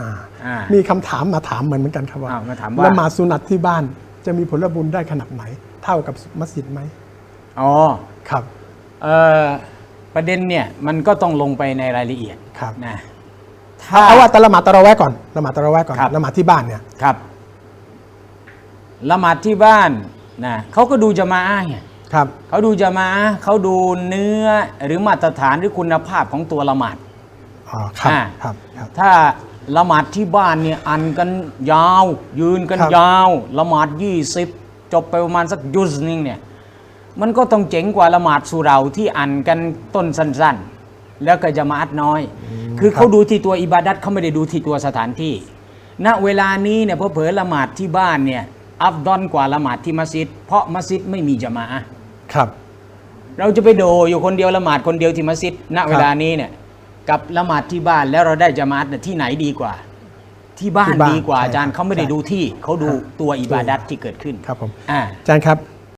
อ่าอ่ามีคำถามมาถามเหมือนเหมือนกันครับว่าอ้าวมาถามว่า ละหมาดสุนัตที่บ้านจะมีผลบุญได้ขนาดไหน เท่ากับมัสยิดไหมอ๋อครับ เอ่อประเด็นเนี่ยมันก็ต้องลงไปในรายละเอียดครับ นะถ้า เอาว่าแต่ละหมาดตะเราะแวะก่อนละหมาดตะเราะแวะก่อนครับ ละหมาดที่บ้านเนี่ยครับละหมาดที่บ้านนะเขาก็ดูจะมาอ้าไงครับ เขาดูจะมาอะห์เขาดูเนื้อหรือมาตรฐานหรือคุณภาพของตัวละหมาด อ๋อครับอ่า ครับครับ ถ้า ละหมาดที่บ้านเนี่ยอันกันยาว ยืนกันครับ ยาวละหมาดยี่สิบจบไปประมาณสักยุสนึงเนี่ย มันก็ต้องเจ๋งกว่าละหมาดสุเราที่อันกันต้นสั้นๆ แล้วก็จะมาอัดน้อย คือเขาดูที่ตัวอิบาดัตเขาไม่ได้ดูที่ตัวสถานที่ ณเวลานี้เนี่ยพอเผลอละหมาดที่บ้านเนี่ยอัฟดอนกว่าละหมาดที่มัสยิด เพราะมัสยิดไม่มีจะมาอะห์ ครับ เราจะไปโดอยู่คนเดียวละหมาดคนเดียวที่มัสยิดณเวลานี้เนี่ย กับละหมาดที่บ้านแล้วเราได้จะมาดเนี่ยที่ไหนดีกว่า ที่บ้านที่บ้านดีกว่าใช่อาจารย์เขาไม่ได้ใช่ดูที่เขาดูตัวอิบาดัตที่เกิดขึ้นครับผม อ่า อาจารย์ครับ